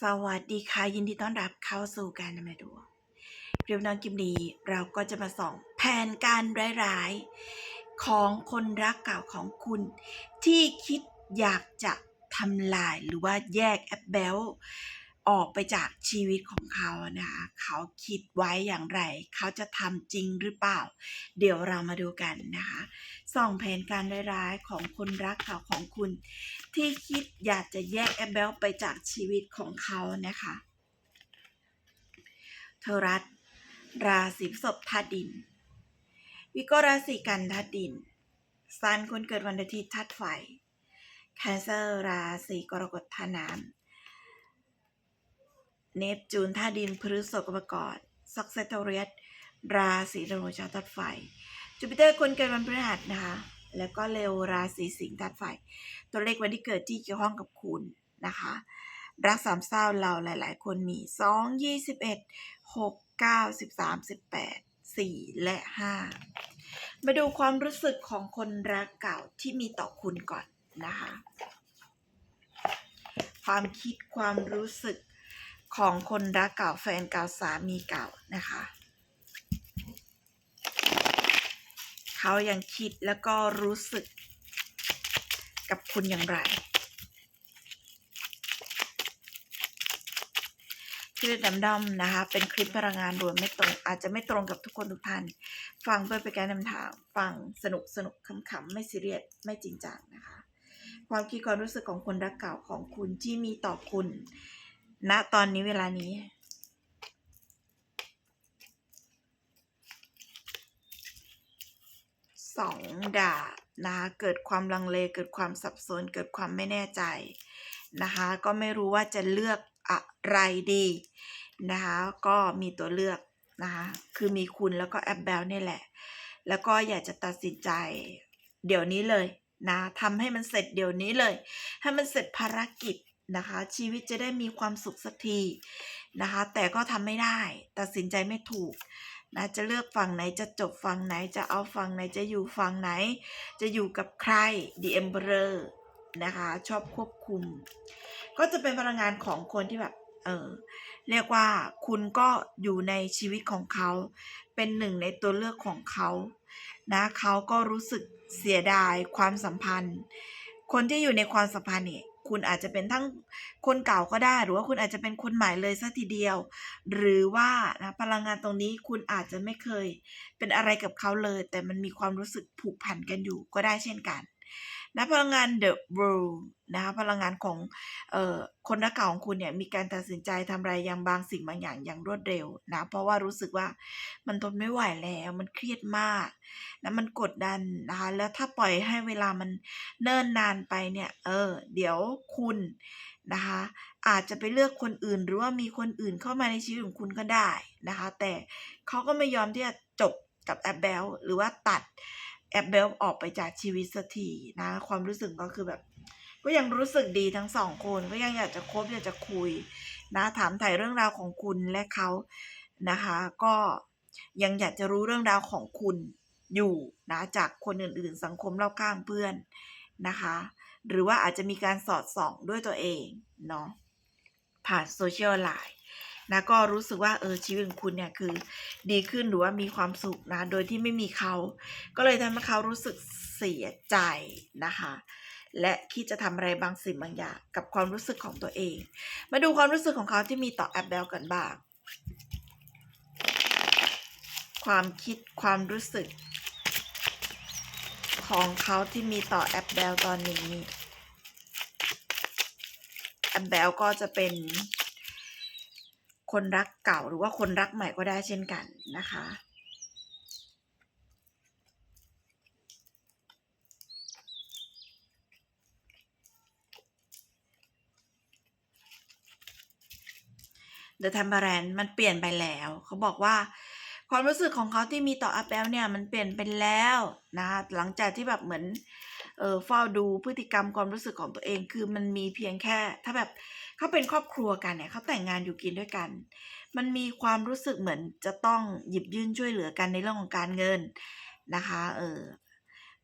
สวัสดีค่ะยินดีต้อนรับเข้าสู่การนำเนินดวงเรียวนอนกิมนีเราก็จะมาส่องแผนการร้ายๆ ของคนรักเก่าของคุณ ที่คิดอยากจะทำลายหรือว่าแยกแอปเบล ออกไปจากชีวิตของเขานะคะเขาคิดไว้อย่างไร เขาจะทำจริงหรือเปล่า เดี๋ยวเรามาดูกันนะคะส่องแผนการร้ายๆของคนรักเก่าของคุณ ที่คิดอยากจะแยกแอปเบลไปจากชีวิตของเขานะคะเทรัสราศีศพธาดิน วิกราศีกันธาดินซันคนเกิดวันอาทิตย์ธาตุไฟแคนเซอร์ราศีกรกฎธาน้ำ เนปจูนธาดินพฤษภกรกฎซักเซตเรียสราศีธนูชาวธาตุไฟจูปิเตอร์คนเกิดวันพฤหัสนะคะ แล้วก็เลวราศีสิงห์ธาตุไฟ ตัวเลขวันที่เกิดที่เกี่ยวข้องกับคุณนะคะ รักสามเศร้าเราหลาย ๆ คนมี 2 21 6 9 13 18 4 และ 5 มาดูความรู้สึกของคนรักเก่าที่มีต่อคุณก่อนนะคะ ความคิดความรู้สึก ของคนรักเก่าแฟนเก่าสามีเก่านะคะ เขายังคิดแล้วก็รู้สึกกับคุณอย่างไรคลิปดำดำนะคะ เป็นคลิปพลังงานรวมไม่ตรง อาจจะไม่ตรงกับทุกคนทุกท่าน ฟังเพื่อเป็นการนำทาง ฟังสนุกสนุกขำๆ ไม่ซีเรียส ไม่จริงจังนะคะ ความคิดความรู้สึกของคนรักเก่าของคุณที่มีต่อคุณ ณตอนนี้เวลานี้ สองดาบนะคะเกิดความลังเลเกิดความสับสน เกิดความไม่แน่ใจนะคะก็ไม่รู้ว่าจะเลือกอะไรดีนะคะก็มีตัวเลือกนะคะคือมีคุณแล้วก็แอปเบลนี่แหละ แล้วก็อยากจะตัดสินใจเดี๋ยวนี้เลยนะทำให้มันเสร็จเดี๋ยวนี้เลย ให้มันเสร็จภารกิจ นะคะ ชีวิตจะได้มีความสุขสักทีนะคะ แต่ก็ทำไม่ได้ ตัดสินใจไม่ถูกนะจะเลือกฝั่งไหนจะจบฝั่งไหนจะเอาฝั่งไหนจะอยู่ฝั่งไหน จะอยู่กับใคร The Emperor นะคะชอบควบคุม ก็จะเป็นพลังงานของคนที่แบบเออเรียกว่าคุณก็อยู่ในชีวิตของเขา เป็นหนึ่งในตัวเลือกของเขานะเขาก็รู้สึกเสียดายความสัมพันธ์ คนที่อยู่ในความสัมพันธ์เนี่ย คุณอาจจะเป็นทั้งคนเก่าก็ได้ หรือว่าคุณอาจจะเป็นคนใหม่เลยซะทีเดียว หรือว่านะพลังงานตรงนี้คุณอาจจะไม่เคย เป็นอะไรกับเขาเลย แต่มันมีความรู้สึกผูกพันกันอยู่ก็ได้เช่นกัน นะพลังงาน The World นะคะพลังงานของออคนรักเก่าของคุณเนี่ยมีการตัดสินใจทำอะไรอย่างบางสิ่งบางอย่างอย่างรวดเร็วนะเพราะว่ารู้สึกว่ามันทนไม่ไหวแล้วมันเครียดมากนะมันกดดันนะคะแล้วถ้าปล่อยให้เวลามันเนิ่นนานไปเนี่ยเออเดี๋ยวคุณนะคะอาจจะไปเลือกคนอื่นหรือว่ามีคนอื่นเข้ามาในชีวิตของคุณก็ได้นะคะแต่เขาก็ไม่ยอมที่จะจบกับแอปเบลหรือว่าตัด แอปเบลออกไปจากชีวิตสักทีนะ ความรู้สึกก็คือแบบ ก็ยังรู้สึกดีทั้งสองคนก็ยังอยากจะคบอยากจะคุย นะถามถ่ายเรื่องราวของคุณและเขานะคะ ก็ยังอยากจะรู้เรื่องราวของคุณอยู่นะจากคนอื่นๆ สังคมรอบข้างเพื่อนนะคะ หรือว่าอาจจะมีการสอดส่องด้วยตัวเองเนาะผ่านโซเชียลไลน์ นะก็รู้สึกว่าเออชีวิตของคุณเนี่ยคือดีขึ้นหรือว่ามีความสุขนะโดยที่ไม่มีเขา ก็เลยทำให้เขารู้สึกเสียใจนะคะและคิดจะทำอะไรบางสิ่งบางอย่างกับความรู้สึกของตัวเอง มาดูความรู้สึกของเขาที่มีต่อแอปเบลกันบ้าง ความคิดความรู้สึก ของเขาที่มีต่อแอปเบลตอนนี้แอปเบลก็จะเป็น คนรักเก่าหรือว่าคนรักใหม่ก็ได้เช่นกันนะคะเดอะ t ทม p เ r รนมันเปลี่ยนไปแล้ว เขาบอกว่า ความรู้สึกของเขาที่มีต่ออัปลเนี่ยมันเปลี่ยนไปแล้วนะคะหลังจากที่แบบเหมือน เออเฝ้าดูพฤติกรรมความรู้สึกของตัวเอง คือมันมีเพียงแค่ ถ้าแบบเขาเป็นครอบครัวกันเนี่ยเขาแต่งงานอยู่กินด้วยกัน มันมีความรู้สึกเหมือนจะต้องหยิบยื่นช่วยเหลือกันในเรื่องของการเงินนะคะเออ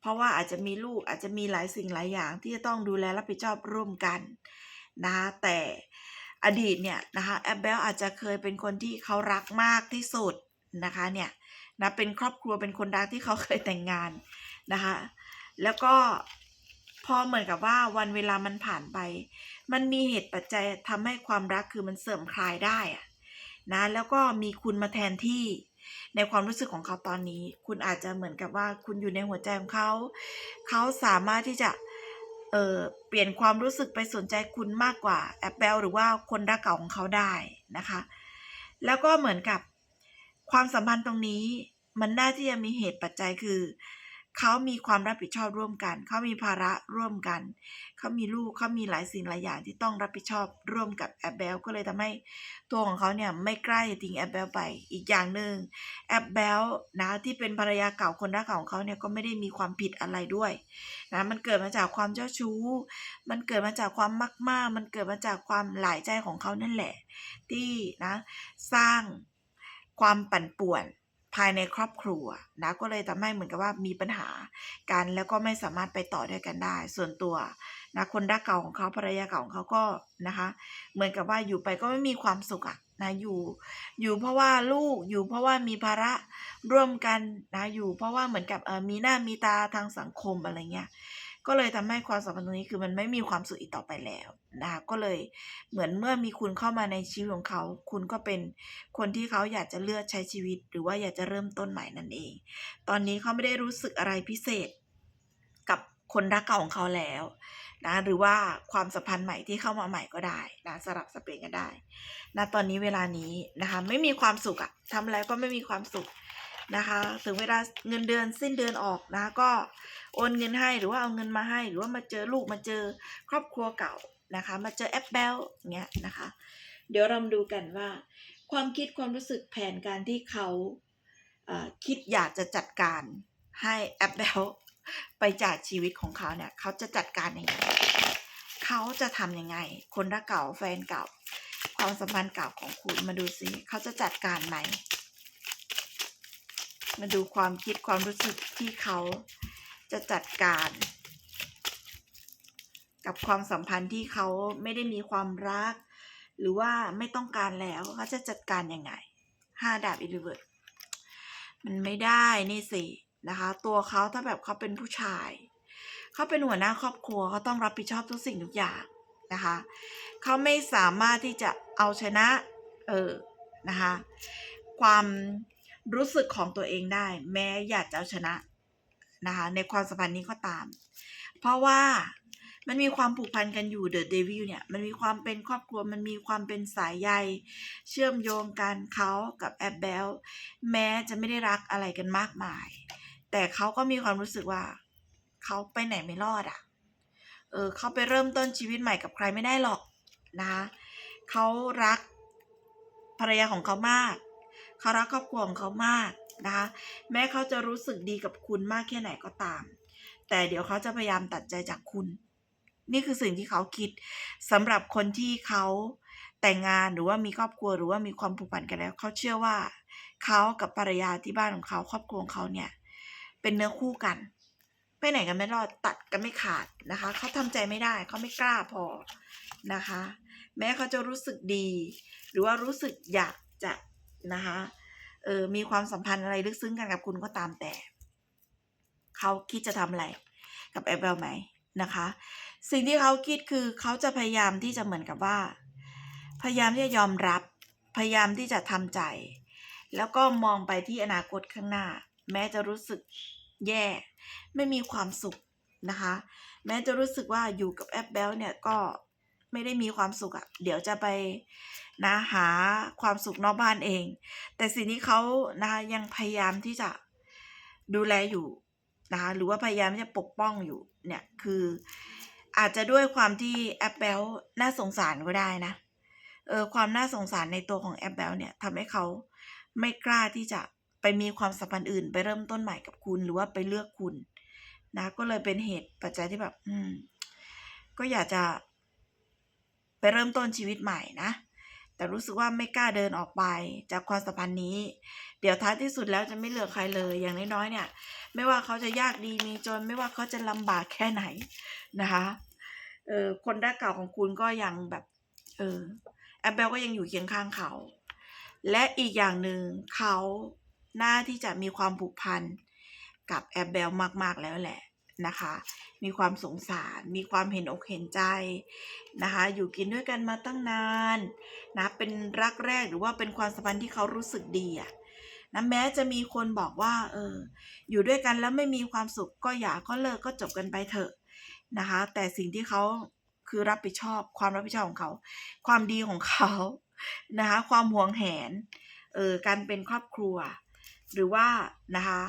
เพราะว่าอาจจะมีลูกอาจจะมีหลายสิ่งหลายอย่างที่จะต้องดูแลรับผิดชอบร่วมกันนะคะแต่อดีตเนี่ยนะคะแอปเบลอาจจะเคยเป็นคนที่เขารักมากที่สุดนะคะเนี่ยนะเป็นครอบครัวเป็นคนรักที่เขาเคยแต่งงานนะคะ แล้วก็พอเหมือนกับว่าวันเวลามันผ่านไป มันมีเหตุปัจจัยทำให้ความรักคือมันเสื่อมคลายได้อะนะแล้วก็มีคุณมาแทนที่ในความรู้สึกของเขาตอนนี้ คุณอาจจะเหมือนกับว่าคุณอยู่ในหัวใจของเขา เขาสามารถที่จะเออเปลี่ยนความรู้สึกไปสนใจคุณมากกว่าแอปเปิลหรือว่าคนรักเก่าของเขาได้นะคะ แล้วก็เหมือนกับความสัมพันธ์ตรงนี้มันน่าที่จะมีเหตุปัจจัยคือ เขามีความรับผิดชอบร่วมกัน เขามีภาระร่วมกัน เขามีลูกเขามีหลายสิ่งหลายอย่างที่ต้องรับผิดชอบร่วมกับแอปเบลก็เลยทำให้ตัวของเขาเนี่ยไม่ใกล้ทิ้งแอปเบลไป อีกอย่างหนึ่งแอปเบลนะที่เป็นภรรยาเก่าคนรักเก่าของเขาเนี่ยก็ไม่ได้มีความผิดอะไรด้วยนะมันเกิดมาจากความเจ้าชู้ มันเกิดมาจากความมักมากมันเกิดมาจากความหลายใจของเขานั่นแหละ ที่นะสร้างความปั่นป่วน ภายในครอบครัวนะก็เลยทำให้เหมือนกับว่ามีปัญหากันแล้วก็ไม่สามารถไปต่อด้วยกันได้ ส่วนตัวนะคนรักเก่าของเขาภรรยาเก่าของเขาก็นะคะ เหมือนกับว่าอยู่ไปก็ไม่มีความสุขอะนะอยู่อยู่เพราะว่าลูกอยู่เพราะว่ามีภาระร่วมกันนะอยู่เพราะว่าเหมือนกับเออมีหน้ามีตาทางสังคมอะไรเงี้ย ก็เลยทำให้ความสัมพันธ์ตรงนี้คือมันไม่มีความสุขอีกต่อไปแล้วนะคะก็เลยเหมือนเมื่อมีคุณเข้ามาในชีวิตของเขา คุณก็เป็นคนที่เขาอยากจะเลือกใช้ชีวิต หรือว่าอยากจะเริ่มต้นใหม่นั่นเอง ตอนนี้เขาไม่ได้รู้สึกอะไรพิเศษกับคนรักเก่าของเขาแล้วนะหรือว่าความสัมพันธ์ใหม่ที่เข้ามาใหม่ก็ได้นะสลับสเปนกันได้นะตอนนี้เวลานี้นะคะไม่มีความสุขอะทำอะไรก็ไม่มีความสุข นะคะ ถึงเวลาเงินเดือนสิ้นเดือนออกนะก็โอนเงินให้หรือว่าเอาเงินมาให้ หรือว่ามาเจอลูกมาเจอครอบครัวเก่านะคะ มาเจอแอปเบลเงี้ยนะคะ เดี๋ยวเราดูกันว่า ความคิดความรู้สึกแผนการที่เขาคิดอยากจะจัดการให้แอปเบลไปจากชีวิตของเขาเนี่ยเขาจะจัดการยังไงเขาจะทำยังไง คนรักเก่าแฟนเก่า ความสัมพันธ์เก่าของคุณมาดูซิเขาจะจัดการไหม มาดูความคิดความรู้สึกที่เขาจะจัดการ กับความสัมพันธ์ที่เขาไม่ได้มีความรัก หรือว่าไม่ต้องการแล้วเขาจะจัดการยังไงห้าดาบอิลิเวิร์ดมันไม่ได้นี่สินะคะ ตัวเขาถ้าแบบเขาเป็นผู้ชาย เขาเป็นหัวหน้าครอบครัวเขาต้องรับผิดชอบทุกสิ่งทุกอย่างนะคะเขาไม่สามารถที่จะเอาชนะ เออนะคะ ความ รู้สึกของตัวเองได้ แม้อยากจะเอาชนะนะคะในความสัมพันธ์นี้ก็ตาม เพราะว่ามันมีความผูกพันกันอยู่เดอะเดวิลเนี่ยมันมีความเป็นครอบครัวมันมีความเป็นสายใยเชื่อมโยงกันเขากับแอบเบลแม้จะไม่ได้รักอะไรกันมากมาย แต่เขาก็มีความรู้สึกว่าเขาไปไหนไม่รอดอะ่ะเออเขาไปเริ่มต้นชีวิตใหม่กับใครไม่ได้หรอกนะคะเขารักภรรยาของเขามาก เขารักครอบครัวของเขามากนะคะ แม้เขาจะรู้สึกดีกับคุณมากแค่ไหนก็ตาม แต่เดี๋ยวเขาจะพยายามตัดใจจากคุณ นี่คือสิ่งที่เขาคิดสำหรับคนที่เขาแต่งงานหรือว่ามีครอบครัวหรือว่ามีความผูกพันกันแล้ว เขาเชื่อว่าเขากับภรรยาที่บ้านของเขาครอบครัวของเขาเนี่ย เป็นเนื้อคู่กัน ไปไหนกันไม่รอดตัดกันไม่ขาดนะคะ เขาทำใจไม่ได้เขาไม่กล้าพอนะคะ แม้เขาจะรู้สึกดี หรือว่ารู้สึกอยากจะ นะคะเออมีความสัมพันธ์อะไรลึกซึ้งกันกับคุณก็ตามแต่ เขาคิดจะทำอะไรกับแอปเปิลไหมนะคะ สิ่งที่เขาคิดคือเขาจะพยายามที่จะเหมือนกับว่า พยายามที่จะยอมรับ พยายามที่จะทำใจ แล้วก็มองไปที่อนาคตข้างหน้า แม้จะรู้สึกแย่ ไม่มีความสุขนะคะ แม้จะรู้สึกว่าอยู่กับแอปเบลเนี่ยก็ ไม่ได้มีความสุขอะ่ะเดี๋ยวจะไปนะหาความสุขนอกบ้านเอง แต่สิ่งที่เขานะคะยังพยายามที่จะดูแลอยู่นะคะหรือว่าพยายามที่จะปกป้องอยู่เนี่ยคืออาจจะด้วยความที่แอปเบลน่าสงสารก็ได้นะเออความน่าสงสารในตัวของแอปเบลเนี่ยทำให้เขาไม่กล้าที่จะไปมีความสัมพันธ์อื่น ไปเริ่มต้นใหม่กับคุณหรือว่าไปเลือกคุณนะก็เลยเป็นเหตุปัจจัยที่แบบ อืม ก็อยากจะ ไปเริ่มต้นชีวิตใหม่นะ แต่รู้สึกว่าไม่กล้าเดินออกไปจากความสัมพันธ์นี้ เดี๋ยวท้ายที่สุดแล้วจะไม่เหลือใครเลย อย่างน้อยๆเนี่ย ไม่ว่าเขาจะยากดีมีจน ไม่ว่าเขาจะลำบากแค่ไหนนะคะเออคนรักเก่าของคุณก็ยังแบบเออปเบลก็ยังอยู่เคียงข้างเขา และอีกอย่างหนึ่งเขาน่าที่จะมีความผูกพันกับแอปเบลมากๆแล้วแหละ นะคะ มีความสงสาร มีความเห็นอกเห็นใจนะคะ อยู่กินด้วยกันมาตั้งนานนะ เป็นรักแรกหรือว่าเป็นความสัมพันธ์ที่เขารู้สึกดีอะนะแม้จะมีคนบอกว่า เออ อยู่ด้วยกันแล้วไม่มีความสุขก็อย่าก็เลิกก็จบกันไปเถอะนะคะ แต่สิ่งที่เขาคือรับผิดชอบ ความรับผิดชอบของเขา ความดีของเขานะคะ ความหวงแหน เออ การเป็นครอบครัว หรือว่านะคะ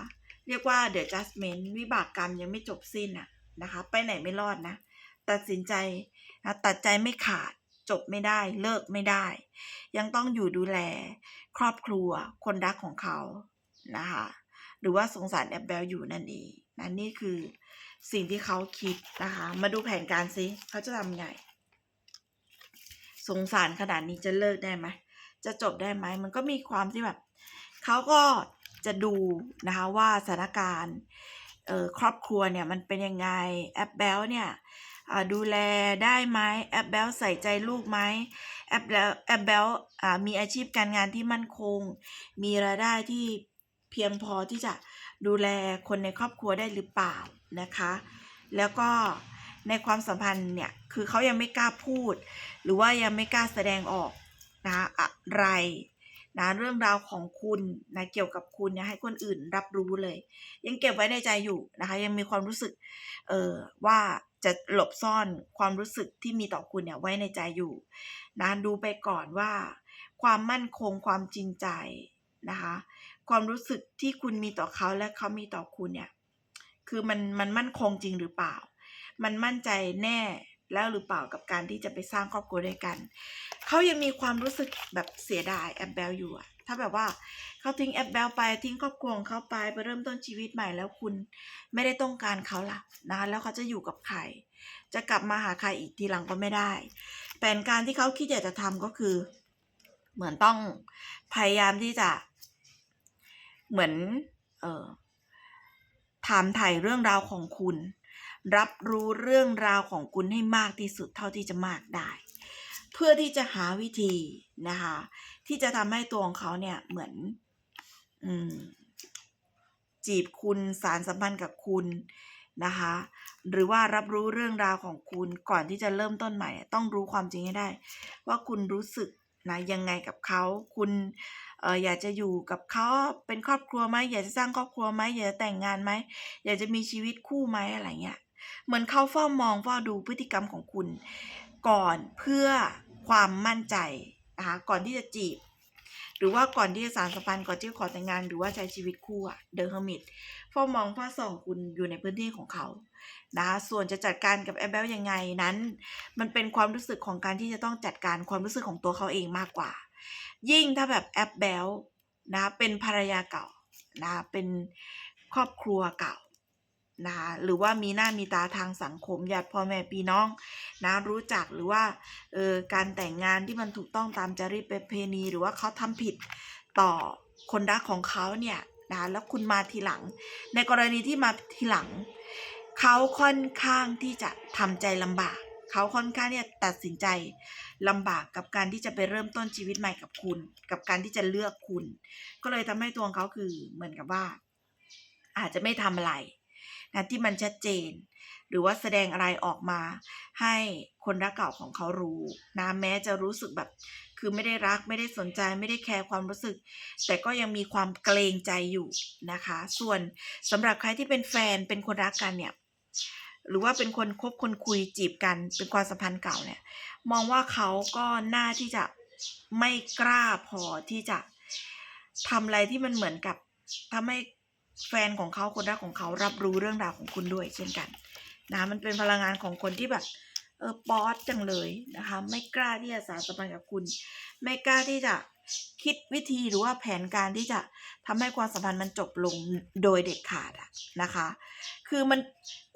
เรียกว่า the judgment วิบากกรรมยังไม่จบสิ้นอะนะคะ ไปไหนไม่รอดนะ ตัดสินใจนะตัดใจไม่ขาดจบไม่ได้เลิกไม่ได้ ยังต้องอยู่ดูแล ครอบครัว คนรักของเขานะคะหรือว่าสงสารแอบเบลอยู่นั่นเองนะนี่คือสิ่งที่เขาคิดนะคะ มาดูแผนการซิเขาจะทำไง สงสารขนาดนี้จะเลิกได้ไหมจะจบได้ไหมมันก็มีความที่แบบเขาก็ จะดูนะคะว่าสถานการณ์ครอบครัวเนี่ยมันเป็นยังไงแอปเบลเนี่ยดูแลได้ไหมแอปเบลใส่ใจลูกไหมแอปเบลแอปเบลมีอาชีพการงานที่มั่นคง มีรายได้ที่เพียงพอที่จะดูแลคนในครอบครัวได้หรือเปล่านะคะ แล้วก็ในความสัมพันธ์เนี่ยคือเขายังไม่กล้าพูด หรือว่ายังไม่กล้าแสดงออกนะอะไร นะเรื่องราวของคุณนะเกี่ยวกับคุณเนี่ยให้คนอื่นรับรู้เลย ยังเก็บไว้ในใจอยู่นะคะ ยังมีความรู้สึกเออว่าจะหลบซ่อนความรู้สึกที่มีต่อคุณเนี่ยไว้ในใจอยู่นะดูไปก่อนว่า ความมั่นคงความจริงใจนะคะ ความรู้สึกที่คุณมีต่อเขาและเขามีต่อคุณเนี่ยคือมันมันมั่นคงจริงหรือเปล่า มันมั่นใจแน่ แล้วหรือเปล่ากับการที่จะไปสร้างครอบครัวด้วยกัน เขายังมีความรู้สึกแบบเสียดายแอบเบลอยู่อะถ้าแบบว่าเขาทิ้งแอบเบลไปทิ้งครอบครัวของเขาไปไปเริ่มต้นชีวิตใหม่แล้วคุณไม่ได้ต้องการเขาล่ะนะคะแล้วเขาจะอยู่กับใคร จะกลับมาหาใครอีกทีหลังก็ไม่ได้ แผนการที่เขาคิดอยากจะทำก็คือ เหมือนต้องพยายามที่จะ เหมือน เอ่อถามถ่ายเรื่องราวของคุณ รับรู้เรื่องราวของคุณให้มากที่สุดเท่าที่จะมากได้ เพื่อที่จะหาวิธีนะคะ ที่จะทำให้ตัวของเขาเนี่ยเหมือนอืมจีบคุณสารสัมพันธ์กับคุณนะคะ หรือว่ารับรู้เรื่องราวของคุณก่อนที่จะเริ่มต้นใหม่ ต้องรู้ความจริงให้ได้ ว่าคุณรู้สึกนะยังไงกับเขาคุณเอออยากจะอยู่กับเขาเป็นครอบครัวไหมอยากจะสร้างครอบครัวไหมอยากจะแต่งงานไหมอยากจะมีชีวิตคู่ไหมอะไรเงี้ย เหมือนเขาเฝ้ามองเฝ้าดูพฤติกรรมของคุณ ก่อนเพื่อความมั่นใจนะคะก่อนที่จะจีบ หรือว่าก่อนที่จะสารสัมพันธ์ก่อนที่จะขอแต่งงาน หรือว่าใช้ชีวิตคู่อะเดอะเฮอร์มิตเฝ้ามองเฝ้าส่องคุณอยู่ในพื้นที่ของเขานะคะส่วนจะจัดการกับแอปเบลยังไงนั้น มันเป็นความรู้สึกของการที่จะต้องจัดการความรู้สึกของตัวเขาเองมากกว่า ยิ่งถ้าแบบแอปเบลนะเป็นภรรยาเก่านะเป็นครอบครัวเก่า นะคะหรือว่ามีหน้ามีตาทางสังคมญาติพ่อแม่พี่น้องนะรู้จักหรือว่าเออการแต่งงานที่มันถูกต้องตามจรีตประเพณี หรือว่าเขาทำผิดต่อคนรักของเขาเนี่ยนะแล้วคุณมาทีหลัง ในกรณีที่มาทีหลัง เขาค่อนข้างที่จะทำใจลำบาก เขาค่อนข้างที่จะตัดสินใจลำบากกับการที่จะไปเริ่มต้นชีวิตใหม่กับคุณ กับการที่จะเลือกคุณ ก็เลยทำให้ตัวของเขาคือเหมือนกับว่า อาจจะไม่ทำอะไร นะที่มันชัดเจน หรือว่าแสดงอะไรออกมา ให้คนรักเก่าของเขารู้นะแม้จะรู้สึกแบบ คือไม่ได้รักไม่ได้สนใจไม่ได้แคร์ความรู้สึก แต่ก็ยังมีความเกรงใจอยู่นะคะ ส่วนสำหรับใครที่เป็นแฟนเป็นคนรักกันเนี่ยหรือว่าเป็นคนคบคนคุยจีบกันเป็นความสัมพันธ์เก่าเนี่ย มองว่าเขาก็น่าที่จะไม่กล้าพอที่จะทำอะไรที่มันเหมือนกับทำให้ แฟนของเขาคนรักของเขารับรู้เรื่องราวของคุณด้วย เช่นกันนะมันเป็นพลังงานของคนที่แบบเออป๊อตจังเลยนะคะ ไม่กล้าที่จะสารสัมพันธ์กับคุณ ไม่กล้าที่จะคิดวิธีหรือว่าแผนการที่จะทำให้ความสัมพันธ์มันจบลงโดยเด็ดขาดอะนะคะ คือมัน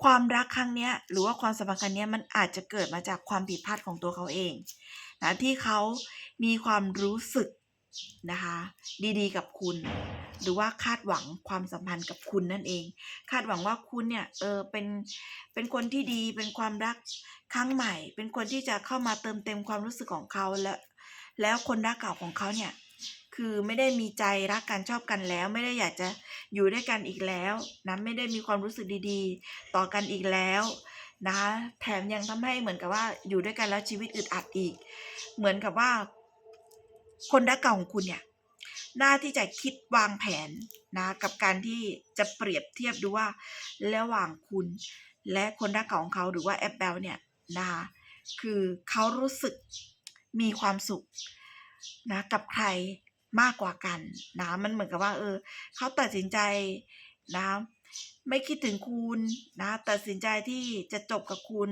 ความรักครั้งเนี้ยหรือว่าความสัมพันธ์ครั้งเนี้ยมันอาจจะเกิดมาจากความผิดพลาดของตัวเขาเองนะที่เขามีความรู้สึก นะคะ ดีๆ กับคุณ หรือว่าคาดหวังความสัมพันธ์กับคุณนั่นเอง คาดหวังว่าคุณเนี่ยเออเป็นเป็นคนที่ดีเป็นความรักครั้งใหม่ เป็นคนที่จะเข้ามาเติมเต็มความรู้สึกของเขาและแล้วคนรักเก่าของเขาเนี่ยคือไม่ได้มีใจรักกันชอบกันแล้ว ไม่ได้อยากจะอยู่ด้วยกันอีกแล้วนะไม่ได้มีความรู้สึกดีๆ ต่อกันอีกแล้วนะคะแถมยังทำให้เหมือนกับว่าอยู่ด้วยกันแล้วชีวิตอึดอัดอีก เหมือนกับว่า คนรักเก่าของคุณเนี่ยน่าที่จะคิดวางแผนนะกับการที่จะเปรียบเทียบดูว่า ระหว่างคุณและคนรักเก่าของเขาหรือว่าแอปเบลเนี่ยนะคะคือเขารู้สึกมีความสุขนะกับใครมากกว่ากันนะมันเหมือนกับว่าเออเขาตัดสินใจนะ ไม่คิดถึงคุณนะตัดสินใจที่จะจบกับคุณ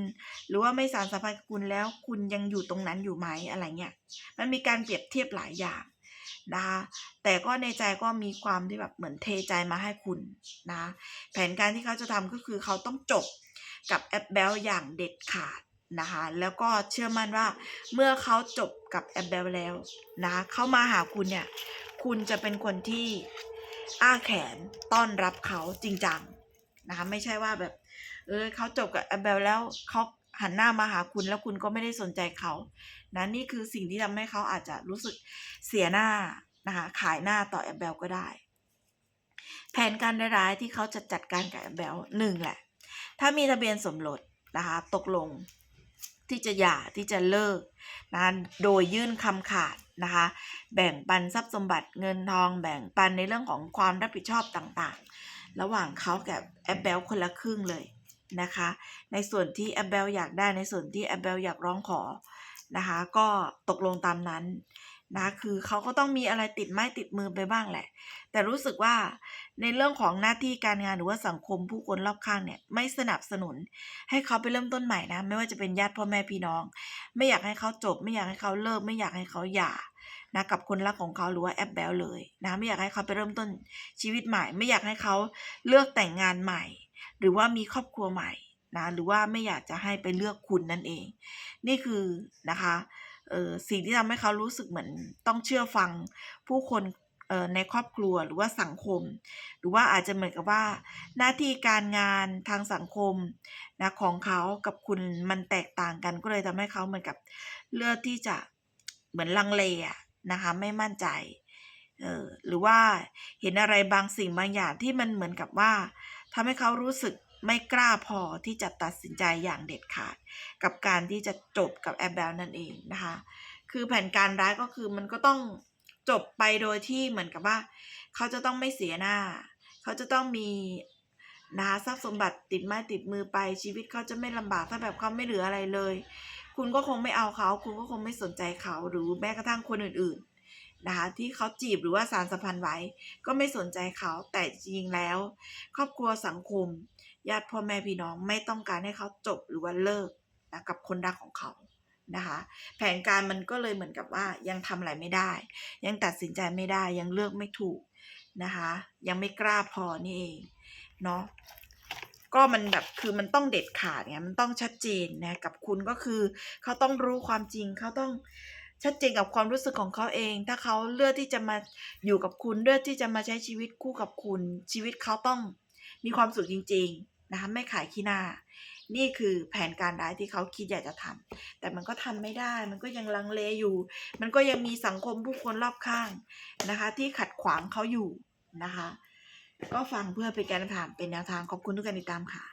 หรือว่าไม่สารสัมพันธ์กับคุณแล้ว คุณยังอยู่ตรงนั้นอยู่ไหมอะไรเงี้ยมันมีการเปรียบเทียบหลายอย่างนะคะแต่ก็ในใจก็มีความที่แบบเหมือนเทใจมาให้คุณนะแผนการที่เขาจะทำก็คือเขาต้องจบกับแอปเบลอย่างเด็ดขาดนะคะแล้วก็เชื่อมั่นว่าเมื่อเขาจบกับแอปเบลแล้วนะเขามาหาคุณเนี่ย คุณจะเป็นคนที่ อ้าแขนต้อนรับเขาจริงจังนะคะไม่ใช่ว่าแบบ เออเขาจบกับแอเบลแล้วเขาหันหน้ามาหาคุณแล้วคุณก็ไม่ได้สนใจเขานะนี่คือสิ่งที่ทำให้เขาอาจจะรู้สึกเสียหน้านะคะขายหน้าต่อแอปเบลก็ได้ แผนการร้ายที่เขาจะจัดการกับแอปเบลหนึ่งแหละ ถ้ามีทะเบียนสมรสนะคะตกลงที่จะหย่าที่จะเลิก นะโดยยื่นคำขาดนะคะ แบ่งปันทรัพย์สมบัติเงินทอง แบ่งปันในเรื่องของความรับผิดชอบต่างๆ ระหว่างเขากับแอปเบลคนละครึ่งเลยนะคะ ในส่วนที่แอปเบลอยากได้ในส่วนที่แอปเบลอยากร้องขอนะคะ ก็ตกลงตามนั้นนะคือเขาก็ต้องมีอะไรติดไม้ติดมือไปบ้างแหละ แต่รู้สึกว่า ในเรื่องของหน้าที่การงานหรือว่าสังคมผู้คนรอบข้างเนี่ยไม่สนับสนุน ให้เขาไปเริ่มต้นใหม่นะ ไม่ว่าจะเป็นญาติพ่อแม่พี่น้อง ไม่อยากให้เขาจบ ไม่อยากให้เขาเลิก ไม่อยากให้เขาหย่านะกับคนรักของเขาหรือว่าแอปแบลเลยนะไม่อยากให้เขาไปเริ่มต้นชีวิตใหม่ ไม่อยากให้เขาเลือกแต่งงานใหม่ หรือว่ามีครอบครัวใหม่นะหรือว่าไม่อยากจะให้ไปเลือกคุณนั่นเอง นี่คือนะคะเออสิ่งที่ทำให้เขารู้สึกเหมือนต้องเชื่อฟังผู้คน ในครอบครัวหรือว่าสังคม หรือว่าอาจจะเหมือนกับว่า หน้าที่การงานทางสังคมนะของเขากับคุณมันแตกต่างกันก็เลยทำให้เขาเหมือนกับเลือกที่จะเหมือนลังเลนะคะไม่มั่นใจเออหรือว่าเห็นอะไรบางสิ่งบางอย่างที่มันเหมือนกับว่าทำให้เขารู้สึกไม่กล้าพอที่จะตัดสินใจอย่างเด็ดขาด กับการที่จะจบกับแอปเบลนั่นเองนะคะ คือแผนการร้ายก็คือมันก็ต้อง จบไปโดยที่เหมือนกับว่า เขาจะต้องไม่เสียหน้า เขาจะต้องมีนะคะทรัพย์สมบัติติดไม้ติดมือไปชีวิตเขาจะไม่ลำบากถ้าแบบเขาไม่เหลืออะไรเลย คุณก็คงไม่เอาเขา คุณก็คงไม่สนใจเขาหรือแม้กระทั่งคนอื่นๆนะคะที่เขาจีบหรือว่าสารสัมพันธ์ไว้ ก็ไม่สนใจเขาแต่จริงแล้ว ครอบครัวสังคม ญาติพ่อแม่พี่น้องไม่ต้องการให้เขาจบหรือว่าเลิกนะกับคนรักของเขา นะคะ แผนการมันก็เลยเหมือนกับว่ายังทำอะไรไม่ได้ ยังตัดสินใจไม่ได้ยังเลือกไม่ถูกนะคะ ยังไม่กล้าพอนี่เองเนาะก็มันแบบคือมันต้องเด็ดขาดไงมันต้องชัดเจนนะกับคุณก็คือเขาต้องรู้ความจริงเขาต้องชัดเจนกับความรู้สึกของเขาเอง ถ้าเขาเลือกที่จะมาอยู่กับคุณเลือกที่จะมาใช้ชีวิตคู่กับคุณ ชีวิตเขาต้องมีความสุขจริง ๆ นะคะไม่ขายขี้หน้า นี่คือแผนการร้ายที่เขาคิดอยากจะทำแต่มันก็ทำไม่ได้ มันก็ยังลังเลอยู่ มันก็ยังมีสังคมผู้คนรอบข้างนะคะ ที่ขัดขวางเขาอยู่นะคะ ก็ฟังเพื่อเป็นการถามเป็นแนวทางขอบคุณทุกการติดตามค่ะ